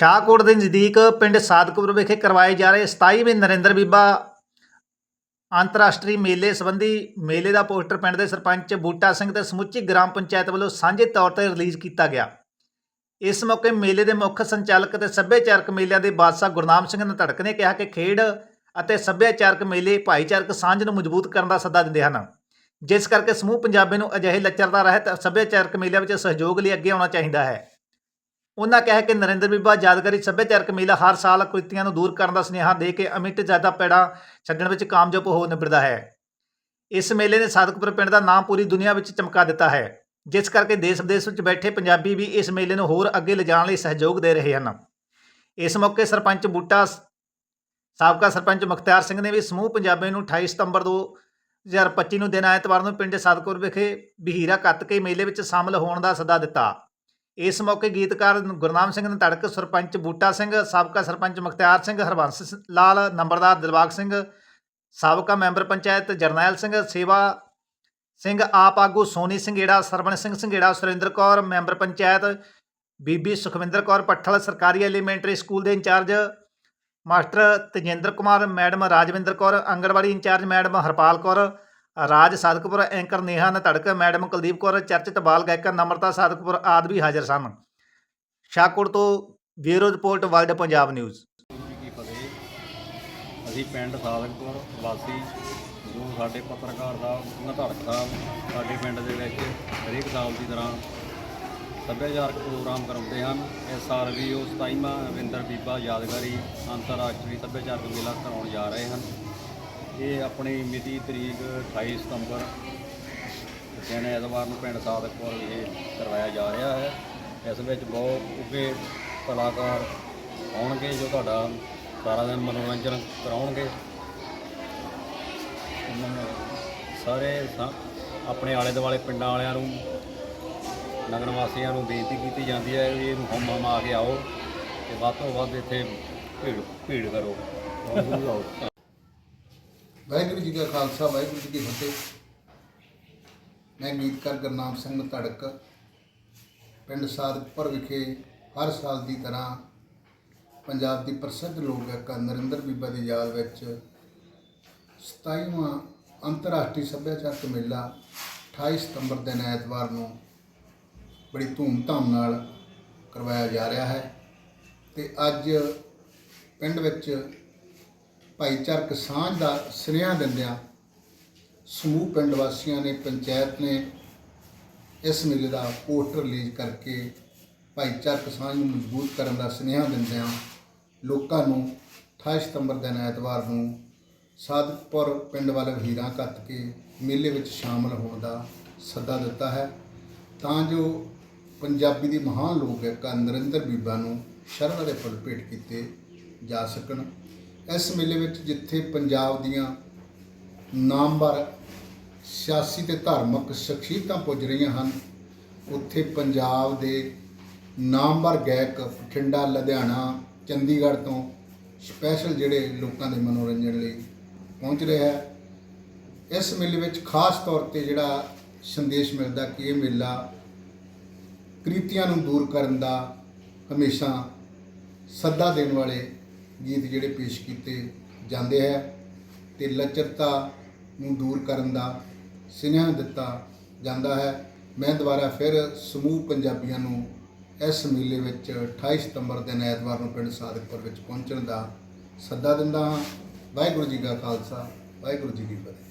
ਸ਼ਾਹਕੋਟ ਦੇ ਨਜ਼ਦੀਕ ਪਿੰਡ ਸਾਦਕਪੁਰ ਵਿਖੇ ਕਰਵਾਏ ਜਾ ਰਹੇ 27ਵੇਂ ਨਰਿੰਦਰ ਬੀਬਾ ਅੰਤਰਰਾਸ਼ਟਰੀ ਮੇਲੇ ਸੰਬੰਧੀ ਮੇਲੇ ਦਾ ਪੋਸਟਰ ਪਿੰਡ ਦੇ ਸਰਪੰਚ ਬੂਟਾ ਸਿੰਘ ਤੇ ਸਮੁੱਚੀ ਗ੍ਰਾਮ ਪੰਚਾਇਤ ਵੱਲੋਂ ਸਾਂਝੇ ਤੌਰ ਤੇ ਰਿਲੀਜ਼ ਕੀਤਾ ਗਿਆ। ਇਸ ਮੌਕੇ ਮੇਲੇ ਦੇ ਮੁੱਖ ਸੰਚਾਲਕ ਤੇ ਸੱਭਿਆਚਾਰਕ ਮੇਲਿਆਂ ਦੇ ਬਾਦਸ਼ਾਹ ਗੁਰਨਾਮ ਸਿੰਘ ਨਤੜਕ ਨੇ ਕਿਹਾ ਕਿ ਖੇਡ ਅਤੇ ਸੱਭਿਆਚਾਰਕ ਮੇਲੇ ਭਾਈਚਾਰਕ ਸਾਂਝ ਨੂੰ ਮਜ਼ਬੂਤ ਕਰਨ ਦਾ ਸੱਦਾ ਦਿੰਦੇ ਹਨ। ਜਿਸ ਕਰਕੇ ਸਮੂਹ ਪੰਜਾਬੀ ਨੂੰ ਅਜਿਹੇ ਲੱਚਰਤਾ ਰਹਿਤ ਸੱਭਿਆਚਾਰਕ ਮੇਲਿਆਂ ਵਿੱਚ ਸਹਿਯੋਗ ਲਈ ਅੱਗੇ ਆਉਣਾ ਚਾਹੀਦਾ ਹੈ। ਉਹਨਾਂ ਕਿਹਾ ਕਿ ਨਰਿੰਦਰ ਬੀਬਾ ਯਾਦਗਾਰੀ ਸੱਭਿਆਚਾਰਕ ਮੇਲਾ ਹਰ ਸਾਲ ਕੁਰੀਤੀਆਂ ਨੂੰ ਦੂਰ ਕਰਨ ਦਾ ਸੁਨੇਹਾ ਦੇ ਕੇ ਅਮਿਟ ਜ਼ਿਆਦਾ ਪੈੜਾ ਛੱਡਣ ਵਿੱਚ ਕਾਮਯਾਬ ਹੋ ਨਿਬੜਦਾ ਹੈ। ਇਸ ਮੇਲੇ ਨੇ ਸਾਦਕਪੁਰ ਪਿੰਡ ਦਾ ਨਾਮ ਪੂਰੀ ਦੁਨੀਆ ਵਿੱਚ ਚਮਕਾ ਦਿੱਤਾ ਹੈ। ਜਿਸ ਕਰਕੇ ਦੇਸ਼ ਵਿਦੇਸ਼ ਵਿੱਚ ਬੈਠੇ ਪੰਜਾਬੀ ਵੀ ਇਸ ਮੇਲੇ ਨੂੰ ਹੋਰ ਅੱਗੇ ਲਿਜਾਣ ਲਈ ਸਹਿਯੋਗ ਦੇ ਰਹੇ ਹਨ। ਇਸ ਮੌਕੇ ਸਰਪੰਚ ਬੂਟਾ ਸਾਬਕਾ ਸਰਪੰਚ ਮੁਖਤਿਆਰ ਸਿੰਘ ਨੇ ਵੀ ਸਮੂਹ ਪੰਜਾਬੀ ਨੂੰ 28 ਸਤੰਬਰ 2025 ਨੂੰ ਦਿਨ ਐਤਵਾਰ ਨੂੰ ਪਿੰਡ ਸਾਦਕਪੁਰ ਵਿਖੇ ਬਹੀਰਾ ਕੱਤ ਕੇ ਮੇਲੇ ਵਿੱਚ ਸ਼ਾਮਲ ਹੋਣ ਦਾ ਸੱਦਾ ਦਿੱਤਾ। ਇਸ ਮੌਕੇ ਗੀਤਕਾਰ ਗੁਰਨਾਮ ਸਿੰਘ ਨਤੜਕ, ਸਰਪੰਚ ਬੂਟਾ ਸਿੰਘ, ਸਾਬਕਾ ਸਰਪੰਚ ਮੁਖਤਿਆਰ ਸਿੰਘ, ਹਰਬੰਸ ਲਾਲ, ਨੰਬਰਦਾਰ ਦਿਲਬਾਗ ਸਿੰਘ, ਸਾਬਕਾ ਮੈਂਬਰ ਪੰਚਾਇਤ ਜਰਨੈਲ ਸਿੰਘ, ਸੇਵਾ ਸਿੰਘ ਆਪ ਆਗੂ ਸੋਨੀ ਸਿੰਘੇੜਾ, ਸਰਵਣ ਸਿੰਘ ਸਿੰਘੇੜਾ, ਸੁਰਿੰਦਰ ਕੌਰ, ਮੈਂਬਰ ਪੰਚਾਇਤ ਬੀਬੀ ਸੁਖਵਿੰਦਰ ਕੌਰ ਪੱਠਲ ਸਰਕਾਰੀ ਐਲੀਮੈਂਟਰੀ ਸਕੂਲ ਦੇ incharge master Tajinder Kumar, madam Rajwinder Kaur Anganwadi incharge madam Harpal Kaur Raj Sadakpur, anchor Neha Natrak, madam Kuldeep Kaur ਚਰਚਿਤ ਬਾਲ ਗਾਇਕਾ ਨਮਰਤਾ ਸਾਦਕਪੁਰ ਆਦਿ ਵੀ ਹਾਜ਼ਰ ਸਨ। ਸ਼ਾਹਕੋਟ ਤੋਂ bureau report, world Punjab news. ਕੀ ਫਤਿਹ ਅਸੀਂ ਪਿੰਡ ਸਾਦਕਪੁਰ ਵਾਸੀ, ਜੋ ਸਾਡੇ ਪੱਤਰਕਾਰ ਸਾਹਿਬ ਨਧੜਕ ਸਾਹਿਬ ਸਾਡੇ ਪਿੰਡ ਦੇ ਵਿੱਚ ਹਰੇਕ ਸਾਲ ਦੀ ਤਰ੍ਹਾਂ ਸੱਭਿਆਚਾਰਕ ਪ੍ਰੋਗਰਾਮ ਕਰਾਉਂਦੇ ਹਨ। ਇਸ ਸਾਲ ਵੀ ਉਹ 27ਵਾਂ ਰਵਿੰਦਰ ਬੀਬਾ ਯਾਦਗਾਰੀ ਅੰਤਰਰਾਸ਼ਟਰੀ ਸੱਭਿਆਚਾਰਕ ਮੇਲਾ ਕਰਾਉਣ ਜਾ ਰਹੇ ਹਨ। ਇਹ ਆਪਣੀ ਮਿਤੀ ਤਰੀਕ 28 ਸਤੰਬਰ ਦਿਨ ਐਤਵਾਰ ਨੂੰ ਪਿੰਡ ਸਾਦਕਪੁਰ ਵਿਖੇ ਕਰਵਾਇਆ ਜਾ ਰਿਹਾ ਹੈ। ਇਸ ਵਿੱਚ ਬਹੁਤ ਉੱਘੇ ਕਲਾਕਾਰ ਆਉਣਗੇ ਜੋ ਤੁਹਾਡਾ ਸਾਰਾ ਦਿਨ ਮਨੋਰੰਜਨ ਕਰਾਉਣਗੇ। ਸਾਰੇ ਆਪਣੇ ਆਲੇ ਦੁਆਲੇ ਪਿੰਡਾਂ ਵਾਲਿਆਂ ਨੂੰ ਨਗਰ ਵਾਸੀਆਂ ਨੂੰ ਬੇਨਤੀ ਕੀਤੀ ਜਾਂਦੀ ਹੈ ਵੀ ਇਹਨੂੰ ਹਮ ਹਮ ਆ ਕੇ ਆਓ ਤੇ ਵੱਧ ਤੋਂ ਵੱਧ ਇੱਥੇ ਭੀੜ ਭੀੜ ਕਰੋ। ਆਓ ਵਾਹਿਗੁਰੂ ਜੀ ਕਾ ਖਾਲਸਾ, ਵਾਹਿਗੁਰੂ ਜੀ ਕੀ ਫਤਿਹ। ਮੈਂ ਗੀਤਕਾਰ ਗੁਰਨਾਮ ਸਿੰਘ ਧੜਕ ਪਿੰਡ ਸਾਦਪੁਰ ਵਿਖੇ ਹਰ ਸਾਲ ਦੀ ਤਰ੍ਹਾਂ ਪੰਜਾਬ ਦੀ ਪ੍ਰਸਿੱਧ ਲੋਕ ਗਾਇਕਾ ਨਰਿੰਦਰ ਬੀਬਾ ਦੀ ਯਾਦ ਵਿੱਚ 27ਵਾਂ ਅੰਤਰਰਾਸ਼ਟਰੀ ਸੱਭਿਆਚਾਰਕ ਮੇਲਾ 28 ਸਤੰਬਰ ਦਿਨ ਐਤਵਾਰ ਨੂੰ ਬੜੀ ਧੂਮ-ਧਾਮ ਨਾਲ ਕਰਵਾਇਆ ਜਾ ਰਿਹਾ ਹੈ ਤੇ ਅੱਜ ਪਿੰਡ ਵਿੱਚ ਭਾਈਚਾਰਕ ਸਾਂਝ ਦਾ ਸੁਨੇਹਾ ਦਿੰਦਿਆਂ ਸਮੂਹ ਪਿੰਡ ਵਾਸੀਆਂ ਨੇ, ਪੰਚਾਇਤ ਨੇ ਇਸ ਮੇਲੇ ਦਾ ਪੋਸਟਰ ਰਿਲੀਜ਼ ਕਰਕੇ ਭਾਈਚਾਰਕ ਸਾਂਝ ਨੂੰ ਮਜ਼ਬੂਤ ਕਰਨ ਦਾ ਸੁਨੇਹਾ ਦਿੰਦਿਆਂ ਲੋਕਾਂ ਨੂੰ 28 ਸਤੰਬਰ ਦਿਨ ਐਤਵਾਰ ਨੂੰ ਸਾਦਕਪੁਰ ਪਿੰਡ ਵੱਲ ਹੀਰਾਂ ਕੱਤ ਕੇ ਮੇਲੇ ਵਿੱਚ ਸ਼ਾਮਲ ਹੋਣ ਦਾ ਸੱਦਾ ਦਿੱਤਾ ਹੈ। ਤਾਂ ਜੋ ਪੰਜਾਬੀ ਦੀ ਮਹਾਨ ਲੋਕ ਗਾਇਕਾ ਨਰਿੰਦਰ ਬੀਬਾ ਨੂੰ ਸ਼ਰਧਾ ਦੇ ਫੁੱਲ ਭੇਟ ਕੀਤੇ ਜਾ ਸਕਣ। ਇਸ ਮੇਲੇ ਵਿੱਚ ਜਿੱਥੇ ਪੰਜਾਬ ਦੀਆਂ ਨਾਮਵਰ ਸਿਆਸੀ ਤੇ ਧਾਰਮਿਕ ਸ਼ਖਸੀਅਤਾਂ ਪੁੱਜ ਰਹੀਆਂ ਹਨ, ਉੱਥੇ ਪੰਜਾਬ ਦੇ ਨਾਮਵਰ ਗਾਇਕ ਬਠਿੰਡਾ, ਲੁਧਿਆਣਾ, ਚੰਡੀਗੜ੍ਹ ਤੋਂ ਸਪੈਸ਼ਲ ਜਿਹੜੇ ਲੋਕਾਂ ਦੇ ਮਨੋਰੰਜਨ ਲਈ ਪਹੁੰਚ ਰਿਹਾ ਹੈ। ਇਸ ਮੇਲੇ ਵਿੱਚ ਖਾਸ ਤੌਰ ਤੇ ਜਿਹੜਾ ਸੰਦੇਸ਼ ਮਿਲਦਾ ਕਿ ਇਹ ਮੇਲਾ ਕ੍ਰਿਤੀਆਂ ਨੂੰ ਦੂਰ ਕਰਨ ਦਾ ਹਮੇਸ਼ਾ ਸੱਦਾ ਦੇਣ ਵਾਲੇ ਗੀਤ ਜਿਹੜੇ ਪੇਸ਼ ਕੀਤੇ ਜਾਂਦੇ ਹੈ ਤੇ ਲਚਰਤਾ ਨੂੰ ਦੂਰ ਕਰਨ ਦਾ ਸੁਨੇਹਾ ਦਿੱਤਾ ਜਾਂਦਾ ਹੈ। ਮੈਂ ਦੁਬਾਰਾ ਫਿਰ ਸਮੂਹ ਪੰਜਾਬੀਆਂ ਨੂੰ ਇਸ ਮੇਲੇ ਵਿੱਚ 28 ਸਤੰਬਰ ਦਿਨ ਐਤਵਾਰ ਨੂੰ ਪਿੰਡ ਸਾਦਕਪੁਰ ਵਿੱਚ ਪਹੁੰਚਣ ਦਾ ਸੱਦਾ ਦਿੰਦਾ ਹਾਂ। ਵਾਹਿਗੁਰੂ ਜੀ ਕਾ ਖਾਲਸਾ, ਵਾਹਿਗੁਰੂ ਜੀ ਕੀ ਫਤਿਹ।